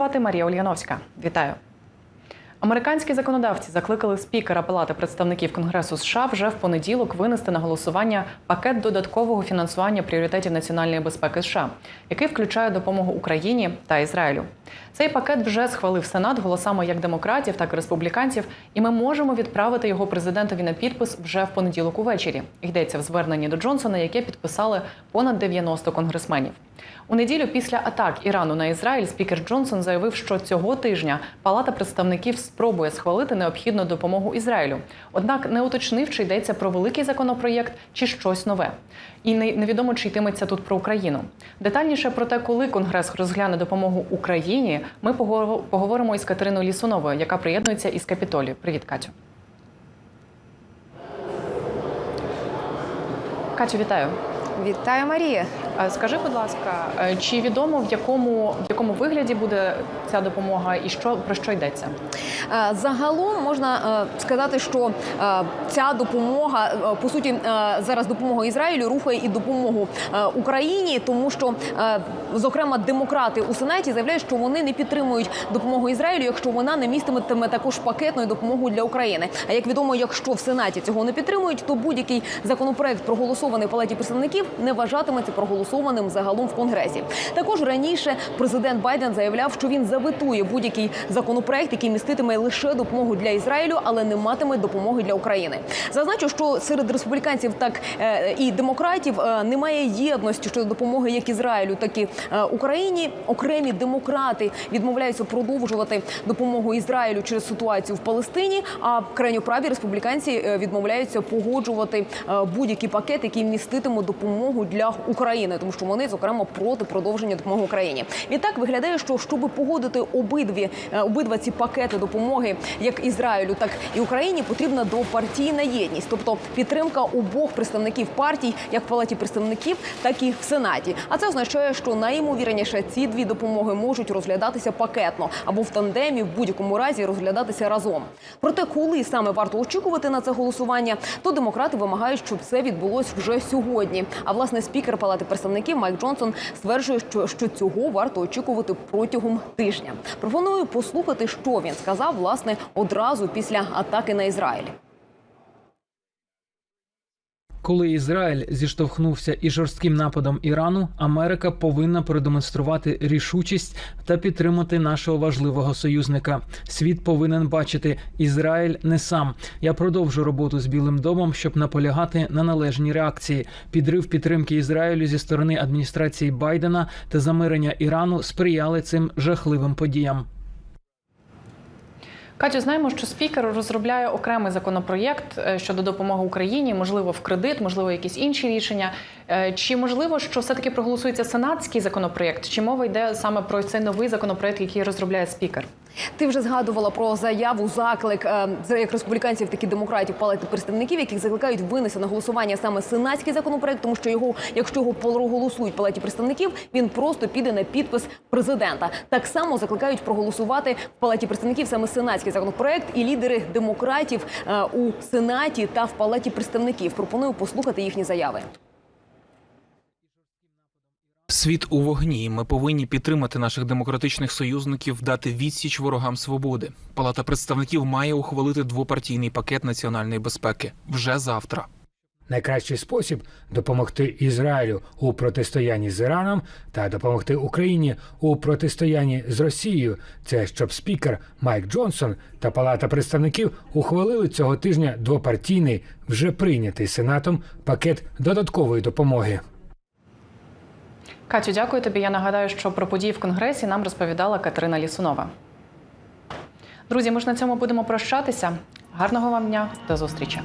Звати Марія Ульяновська. Вітаю. Американські законодавці закликали спікера Палати представників Конгресу США вже в понеділок винести на голосування пакет додаткового фінансування пріоритетів національної безпеки США, який включає допомогу Україні та Ізраїлю. Цей пакет вже схвалив Сенат голосами як демократів, так і республіканців, і ми можемо відправити його президентові на підпис вже в понеділок увечері. Йдеться в зверненні до Джонсона, яке підписали понад 90 конгресменів. У неділю після атак Ірану на Ізраїль спікер Джонсон заявив, що цього тижня Палата представників спробує схвалити необхідну допомогу Ізраїлю. Однак не уточнив, чи йдеться про великий законопроєкт чи щось нове. І не- невідомо, чи йтиметься тут про Україну. Детальніше про те, коли Конгрес розгляне допомогу Україні, ми поговор- поговоримо із Катериною Лісуновою, яка приєднується із Капітолію. Привіт, Катю. Катю, вітаю. Вітаю, Марія. Скажи, будь ласка, е, чи відомо в якому в якому вигляді буде ця допомога, і що про що йдеться? Е, Загалом можна е, сказати, що ця допомога по суті зараз допомога Ізраїлю рухає і допомогу Україні, тому що зокрема демократи у сенаті заявляють, що вони не підтримують допомогу Ізраїлю, якщо вона не містиме також пакетною допомогу для України. А як відомо, якщо в сенаті цього не підтримують, то будь-який законопроект проголосований в палаті представників не вважатиметься проголосованим загалом в конгресі. Також раніше президент Байден заявляв, що він заветує будь-який законопроект, який міститиме лише допомогу для Ізраїлю, але не матиме допомоги для України. Зазначу, що серед республіканців, так е, і демократів е, немає єдності щодо допомоги як Ізраїлю, так і е, Україні. Окремі демократи відмовляються продовжувати допомогу Ізраїлю через ситуацію в Палестині. А крайньоправі республіканці відмовляються погоджувати будь-який пакет, який міститиме допомогу для України, тому що вони зокрема проти продовження допомоги Україні. Відтак виглядає, що щоб погодити обидві е, обидва ці пакети допомоги, як Ізраїлю, так і Україні, потрібна двопартійна єдність, тобто підтримка обох представників партій, як в палаті представників, так і в сенаті. А це означає, що найімовірніше ці дві допомоги можуть розглядатися пакетно або в тандемі, в будь-якому разі розглядатися разом. Проте, коли саме варто очікувати на це голосування, то демократи вимагають, щоб це відбулось вже сьогодні. А власне спікер Палати представників Майк Джонсон стверджує, що, що цього варто очікувати протягом тижня. Пропоную послухати, що він сказав власне одразу після атаки на Ізраїль. Коли Ізраїль зіштовхнувся із жорстким нападом Ірану, Америка повинна продемонструвати рішучість та підтримати нашого важливого союзника. Світ повинен бачити Ізраїль не сам. Я продовжу роботу з Білим домом, щоб наполягати на належній реакції. Підрив підтримки Ізраїлю зі сторони адміністрації Байдена та замирення Ірану сприяли цим жахливим подіям. Катю, знаємо, що спікер розробляє окремий законопроєкт е, щодо допомоги Україні, можливо, в кредит, можливо, якісь інші рішення. Е, Чи можливо, що все таки проголосується сенатський законопроєкт? Чи мова йде саме про цей новий законопроєкт, який розробляє спікер? Ти вже згадувала про заяву заклик е, як республіканців, так і демократів палати представників, яких закликають винести на голосування саме сенатський законопроект, тому що його, якщо його проголосують палаті представників, він просто піде на підпис президента. Так само закликають проголосувати в палаті представників саме сенатський законопроект і лідери демократів е, у сенаті та в палаті представників. Пропоную послухати їхні заяви. Світ у вогні. Ми повинні підтримати наших демократичних союзників, дати відсіч ворогам свободи. Палата представників має ухвалити двопартійний пакет національної безпеки вже завтра. Найкращий спосіб допомогти Ізраїлю у протистоянні з Іраном та допомогти Україні у протистоянні з Росією це щоб спікер Майк Джонсон та Палата представників ухвалили цього тижня двопартійний, вже прийнятий Сенатом пакет додаткової допомоги. Катю, дякую тобі. Я нагадаю, що про події в конгресі нам розповідала Катерина Лісунова. Друзі, ми ж на цьому будемо прощатися. Гарного вам дня, до зустрічі.